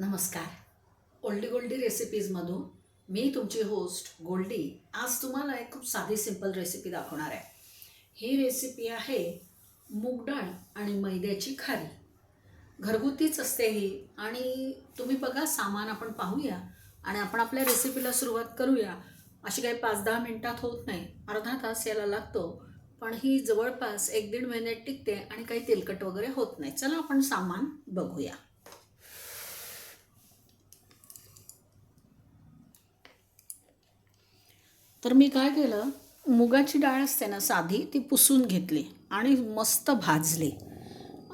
नमस्कार. ओल्डी गोल्डी रेसिपीजमधून मी तुमची होस्ट गोल्डी आज तुम्हाला एक खूप साधी सिंपल रेसिपी दाखवणार आहे. ही रेसिपी आहे मूगडाळ आणि मैद्याची खारी. घरगुतीच असते ही आणि तुम्ही बघा सामान आपण पाहूया आणि आपण आपल्या रेसिपीला सुरुवात करूया. अशी काही पाच दहा मिनटात होत नाही. अर्धा तास याला लागतो पण ही जवळपास एक दीड महिन्यात टिकते आणि काही तेलकट वगैरे होत नाही. चला आपण सामान बघूया. तर मी काय केलं? मुगाची डाळ असते ना साधी ती पुसून घेतली आणि मस्त भाजली.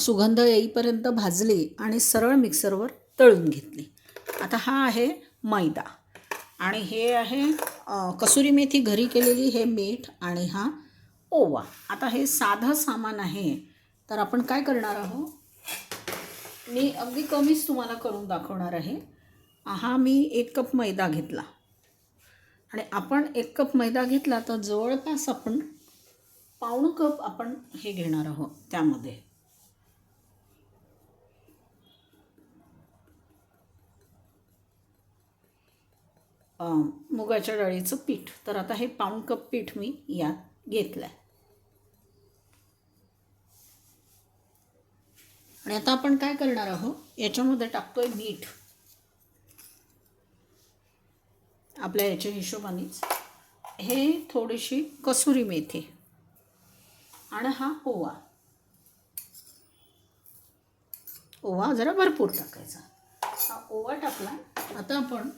सुगंध येईपर्यंत भाजली आणि सरळ मिक्सरवर तळून घेतली. आता हा आहे मैदा आणि हे आहे कसुरी मेथी घरी केलेली हे मीठ आणि हा ओवा. आता हे साधं सामान आहे तर आपण काय करणार आहोत? मी अगदी कमीच तुम्हाला करून दाखवणार आहे. हा मी एक कप मैदा घेतला. आणि आपण एक कप मैदा घेतला तर जवळपास आपण पाऊण कप आपण हे घेणार आहोत त्यामध्ये. मुगाच्या डाळीचं पीठ. तर आता हे पाऊण कप पीठ मी यात घेतलं आहे आणि आता आपण काय करणार आहोत? याच्यामध्ये टाकतोय मीठ. आपल्या याच्या हिशोबानेच. हे थोडीशी कसुरी मेथी आणि हा ओवा. ओवा जरा भरपूर टाकायचा. हा ओवा टाकला आता आपण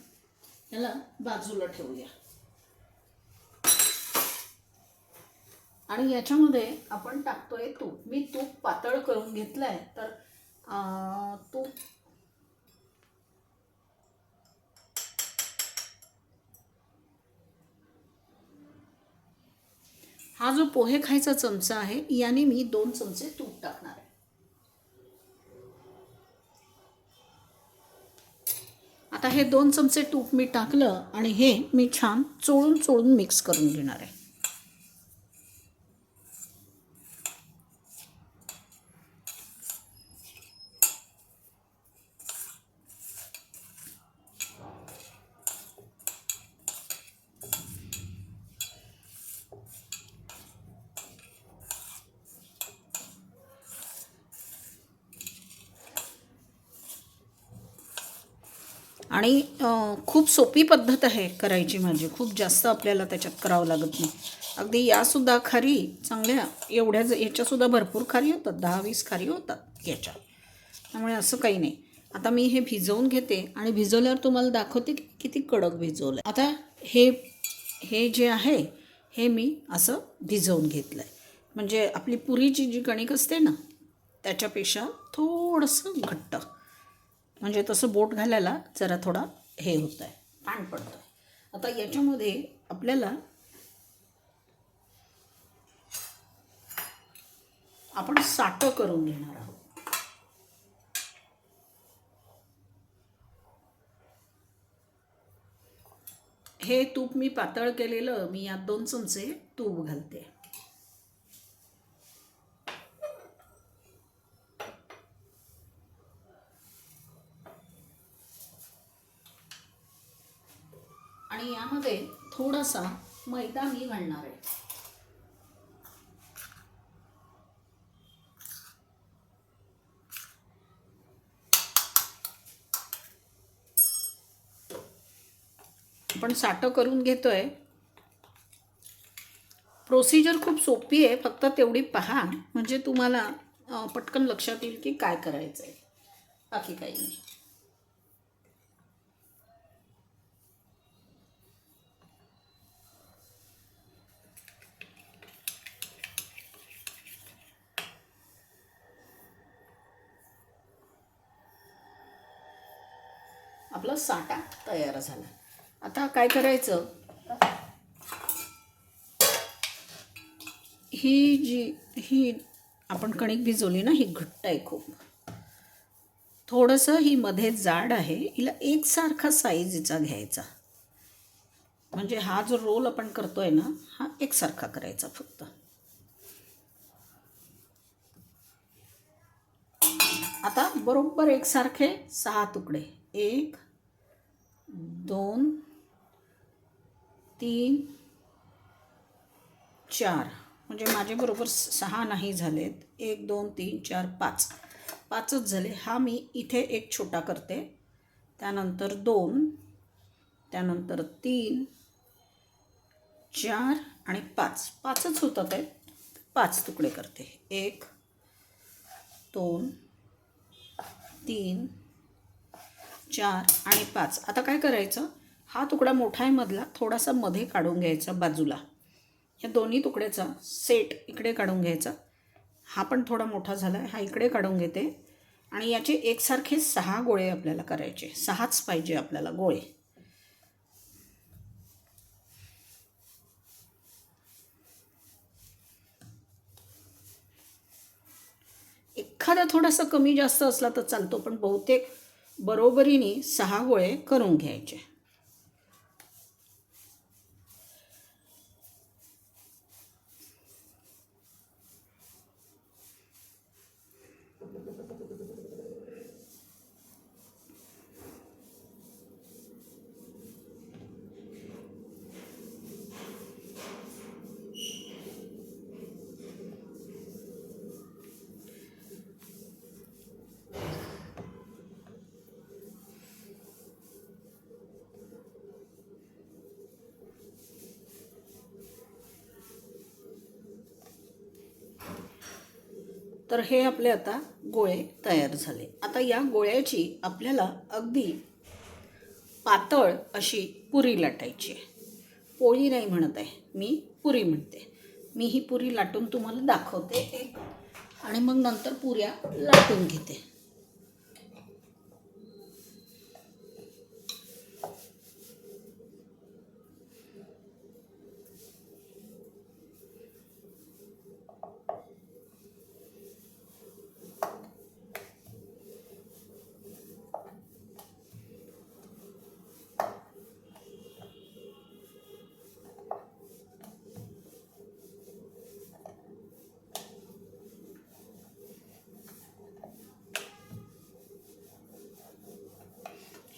याला बाजूला ठेवूया. आणि याच्यामध्ये आपण टाकतोय तूप. मी तूप पातळ करून घेतलं आहे तर तूप हा जो पोहे खायचा चमचा आहे याने मी दोन चमचे तूप टाकणार आहे. आता हे दोन चमचे तूप मी टाकलं आणि हे मी छान चोळून चोळून मिक्स करून घेणार आहे. आणि खूप सोपी पद्धत आहे करायची माझी खूप जास्त आपल्याला त्याच्यात करावं लागत नाही. अगदी यासुद्धा खारी चांगल्या एवढ्या याच्यासुद्धा भरपूर खारी होतात. दहा वीस खारी होतात याच्या. त्यामुळे असं काही नाही. आता मी हे भिजवून घेते आणि भिजवल्यावर तुम्हाला दाखवते की किती कडक भिजवलं आता हे हे जे आहे हे मी असं भिजवून घेतलं आहे म्हणजे आपली पुरीची जी कणिक असते ना त्याच्यापेक्षा थोडंसं घट्ट. म्हणजे तसं बोट घालायला जरा थोडा हे होत आहे ताण पडतो आहे आता याच्यामध्ये आपल्याला आपण साठं करून घेणार आहोत. हे तूप मी पातळ केलेलं मी यात दोन चमचे तूप घालते आणि यामध्ये थोडासा मैदा मी घालणार आहे. आपण साठं करून घेतोय. प्रोसिजर खूप सोपी आहे फक्त तेवढी पहा. म्हणजे तुम्हाला पटकन लक्षात येईल की काय करायचं आहे बाकी काही नाही. आपला साठा तयार झाला. आता काय करायचं? ही जी ही आपण कणिक भिजवली ना ही घट्ट आहे खूप. थोडंसं ही मध्ये जाड आहे. हिला एकसारखा साईजचा घ्यायचा. म्हणजे हा जो रोल आपण करतोय ना हा एकसारखा करायचा फक्त. आता बरोबर एकसारखे सहा तुकडे. एक दोन तीन चार. म्हणजे माझ्याबरोबर सहा नाही झालेत. एक दोन तीन चार पाच. पाचच झाले. हा मी इथे एक छोटा करते. त्यानंतर दोन त्यानंतर तीन चार आणि पाच. पाचच होतात आहेत पाच तुकडे करते. एक दोन तीन चार आणि पाच. आता काय करायचं? हा तुकडा मोठा आहे मधला थोडासा मध्ये काढून घ्यायचा बाजूला. या दोन्ही तुकड्याचा सेट इकडे काढून घ्यायचा. हा पण थोडा मोठा झाला आहे हा इकडे काढून घेते. आणि याचे एकसारखे सहा गोळे आपल्याला करायचे. सहाच पाहिजे आपल्याला गोळे. एखादा थोडासा कमी जास्त असला तर चालतो पण बहुतेक बरोबरीने सहा गोळे करून घ्यायचे. तर हे आपले आता गोळे तयार झाले. आता या गोळ्याची आपल्याला अगदी पातळ अशी पुरी लाटायची आहे. पोळी नाही म्हणत आहे. मी पुरी म्हणते. मी ही पुरी लाटून तुम्हाला दाखवते एक. आणि मग नंतर पुऱ्या लाटून घेते.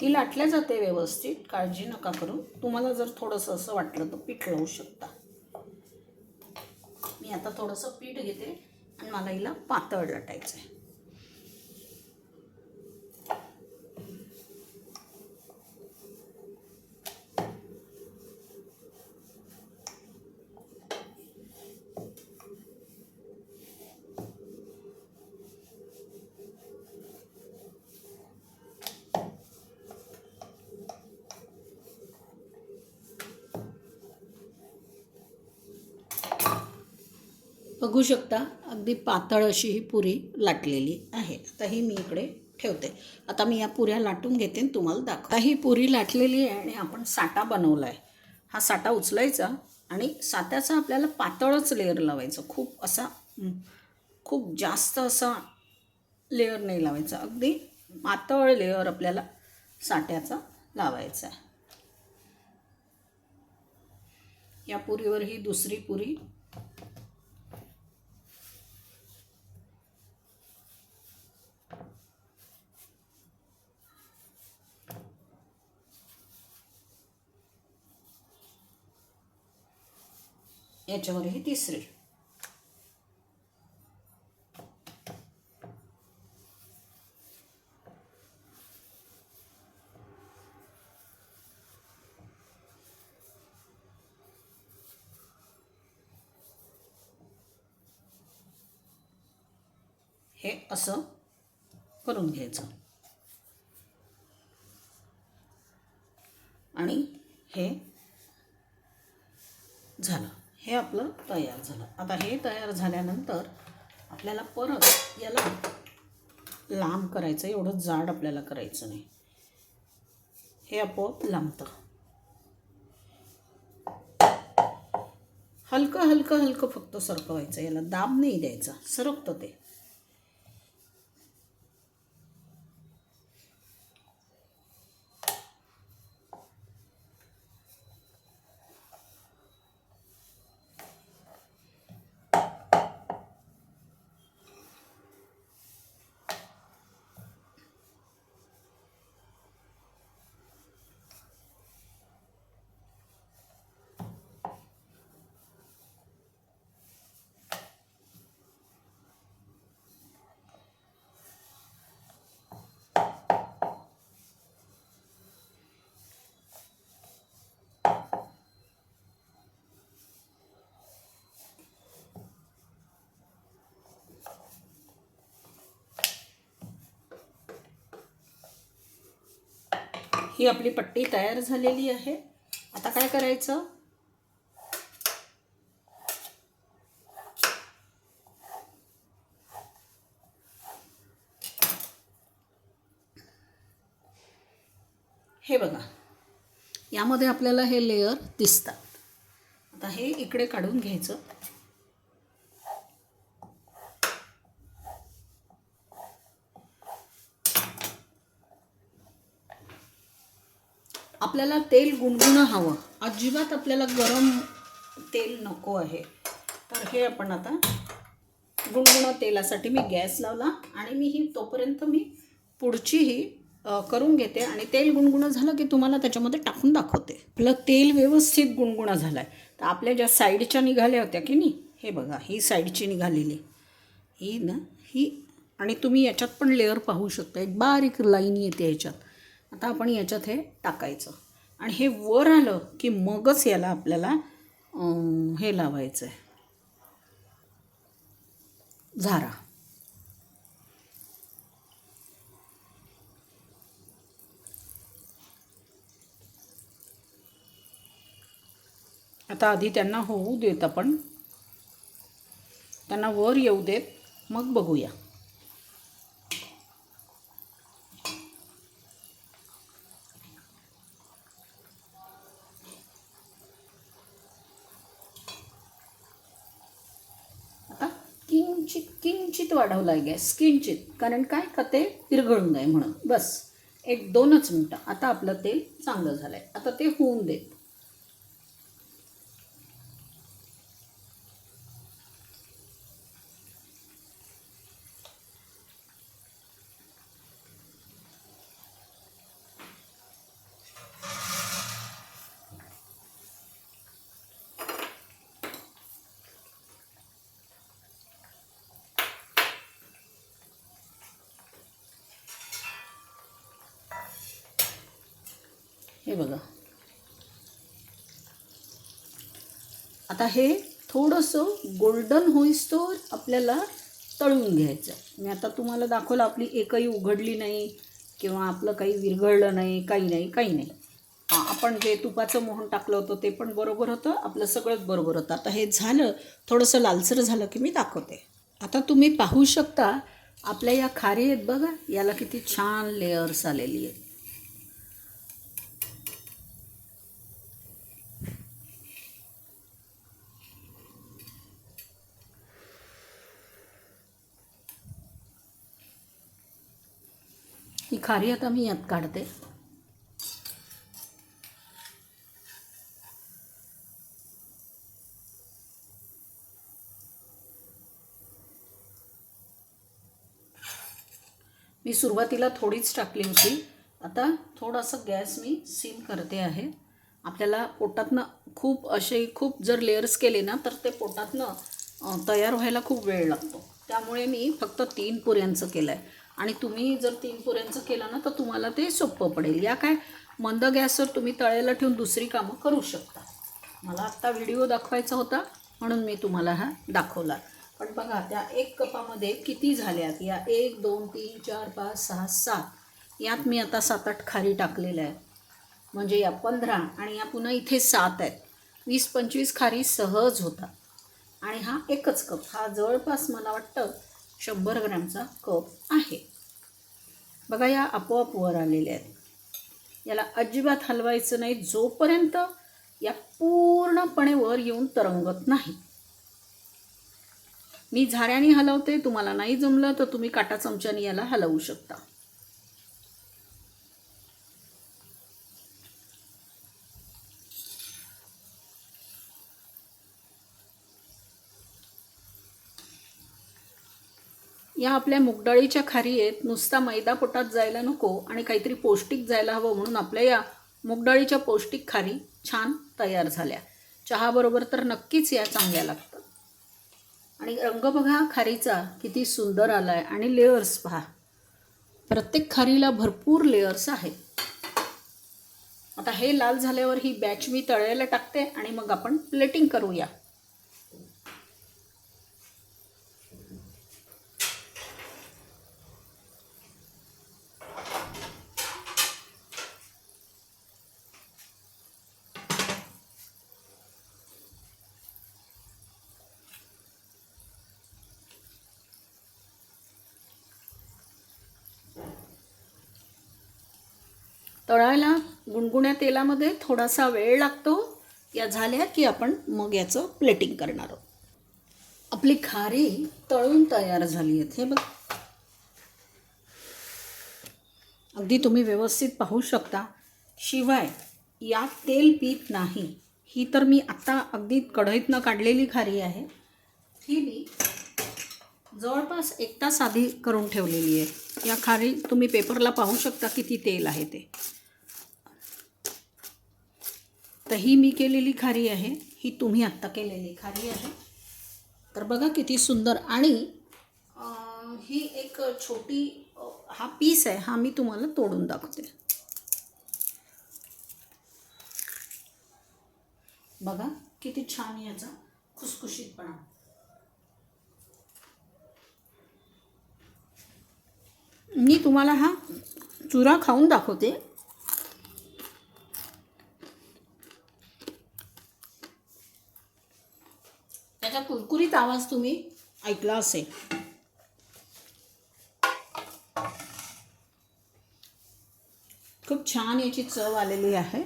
ती लाटल्या जाते व्यवस्थित काळजी नका करू. तुम्हाला जर थोडंसं असं वाटलं तर पीठ लावू शकता. मी आता थोडंसं पीठ घेते आणि मला हिला पातळ लाटायचं आहे बघू शकता अगदी पातळ अशी ही पुरी लाटलेली आहे. आता ही मी इकडे ठेवते. आता मी या पुऱ्या लाटून घेते आणि तुम्हाला दाखव आता ही पुरी लाटलेली आहे आणि आपण साटा बनवला आहे हा साटा उचलायचा आणि सात्याचा आपल्याला पातळच लेअर लावायचं. खूप असा खूप जास्त असा लेअर नाही लावायचा. अगदी पातळ लेअर आपल्याला साट्याचा लावायचा आहे. या पुरीवर ही दुसरी पुरी याच्यावर ही तिसरी हे असं करून घ्यायचं आणि हे झालं हे आपलं तयार झालं. आता हे तयार झाल्यानंतर आपल्याला परत याला लांब करायचं एवढं जाड आपल्याला करायचं नाही. हे आपोआप लांबतं. हलकं हलकं हलकं फक्त सरकवायचं याला दाब नाही द्यायचा सरकतं ते. ही आपली पट्टी तयार झालेली आहे. आता काय करायचं? हे बघा. यामध्ये आपल्याला हे लेयर दिसतात. आता हे इकडे काढून घ्यायचं. आपल्याला तेल गुणगुणं हवं. अजिबात आपल्याला गरम तेल नको आहे. तर हे आपण आता गुणगुणं तेलासाठी मी गॅस लावला आणि मी ही तोपर्यंत मी पुढची ही करून घेते आणि तेल गुणगुणं झालं की तुम्हाला त्याच्यामध्ये टाकून दाखवते. आपलं तेल व्यवस्थित गुणगुणं झालं आहे तर आपल्या ज्या साईडच्या निघाल्या होत्या की नाही हे बघा ही साईडची निघालेली. ही ना ही आणि तुम्ही याच्यात पण लेअर पाहू शकता. एक बारीक लाईन येते याच्यात. आता आपण याच्यात हे टाकायचं. आणि हे वर आलं की मगच याला आपल्याला हे लावायचं आहे झारा. आता आधी त्यांना होऊ देत आपण. त्यांना वर येऊ देत मग बघूया आता किंचित किंचित वाढवला आहे गॅस किंचित. कारण काय? का ते विरघळून जाय म्हणून. बस. एक दोनच मिनटं. आता आपलं तेल चांगलं झालं आहे आता ते होऊन देत. हे बघा. आता हे थोडंसं गोल्डन होईस्तोवर आपल्याला तळून घ्यायचं मी आता तुम्हाला दाखवलं आपली एकही उघडली नाही किंवा आपलं काही विरघळलं नाही काही नाही काही नाही. आपण जे तुपाचं मोहन टाकलं होतं ते पण बरोबर होतं आपलं सगळंच बरोबर होतं. आता हे झालं थोडंसं लालसर झालं की मी दाखवते. आता तुम्ही पाहू शकता आपल्या या खारी आहेत बघा याला किती छान लेअर्स आलेली आहेत ही खारी आता मी यात काढते. मी सुरुवातीला थोडीच टाकली होती. आता थोडासा गॅस मी सीम करते आहे. आपल्याला पोटातनं खूप असे खूप जर लेअर्स केले ना तर ते पोटातनं तयार व्हायला खूप वेळ लागतो. त्यामुळे मी फक्त तीन पुऱ्यांचं केलं आहे आणि तुम्ही जर तीन पुऱ्यांचं केलं ना तर तुम्हाला ते सोपं पडेल. या काय मंद गॅसवर तुम्ही तळेला ठेवून दुसरी कामं करू शकता. मला आत्ता व्हिडिओ दाखवायचा होता म्हणून मी तुम्हाला हा दाखवला. पण बघा त्या एक कपामध्ये किती झाल्यात? या एक दोन तीन चार पाच सहा सात. यात मी आता सात आठ खारी टाकलेल्या आहेत. म्हणजे या पंधरा आणि या पुन्हा इथे सात आहेत. वीस पंचवीस खारी सहज होतात. आणि हा एकच कप. हा जवळपास मला वाटतं शंभर ग्रॅमचा कप आहे. बघा या आपोआप वर आलेल्या आहेत. याला अजिबात हलवायचं नाही जोपर्यंत या पूर्णपणे वर येऊन तरंगत नाही. मी झाऱ्याने हलवते तुम्हाला नाही जमलं तर तुम्ही काटा चमच्याने याला हलवू शकता. या आपल्या मुगडाळीच्या खारी आहेत नुसता मैदा पोटात जायला नको आणि काहीतरी पौष्टिक जायला हवं म्हणून आपल्या या मुगडाळीच्या पौष्टिक खारी छान तयार झाल्या. चहाबरोबर तर नक्कीच या चांगल्या लागतात. आणि रंग बघा खारीचा किती सुंदर आला आहे आणि लेअर्स पहा. प्रत्येक खारीला भरपूर लेअर्स आहेत. आता हे लाल झाल्यावर ही बॅच मी तळायला टाकते आणि मग आपण प्लेटिंग करूया. तळायला गुणगुण्या तेलामध्ये थोडासा वेळ लागतो. या झाल्या की आपण मग याचं प्लेटिंग करणार आहोत. आपली खारी तळून तयार झाली आहेत. हे बघ. अगदी तुम्ही व्यवस्थित पाहू शकता. शिवाय यात तेल पीत नाही. ही तर मी आत्ता अगदी कढईतनं काढलेली खारी आहे. ही मी जवळपास एक तास आधी करून ठेवलेली आहे. या खारी तुम्ही पेपरला पाहू शकता किती तेल आहे ते. तर ही मी केलेली खारी आहे. ही तुम्ही आत्ता केलेली खारी आहे. तर बघा किती सुंदर आणि ही एक छोटी हा पीस आहे. हा मी तुम्हाला तोडून दाखवते. बघा किती छान याचा खुसखुशीतपणा. मी तुम्हाला हा चुरा खाऊन दाखवते. कुरकुरीत आवाज तुम्ही ऐकला असेल. खूप छान याची चव आलेली आहे.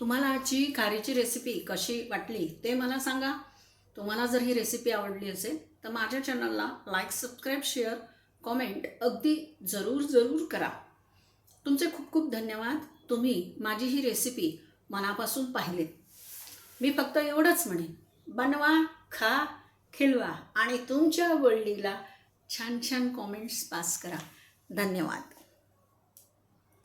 तुम्हाला आजची खारीची रेसिपी कशी वाटली ते मला सांगा. तुम्हाला जर ही रेसिपी आवडली असेल तर माझ्या चॅनलला लाईक सबस्क्राईब शेअर कॉमेंट अगदी जरूर जरूर करा. तुमचे खूप खूप धन्यवाद. तुम्ही माझी ही रेसिपी मनापासून पाहिलीत मी फक्त एवढंच म्हणेन. बनवा खा खिलवा आणि तुमच्या वडीला छान छान कॉमेंट्स पास करा. धन्यवाद.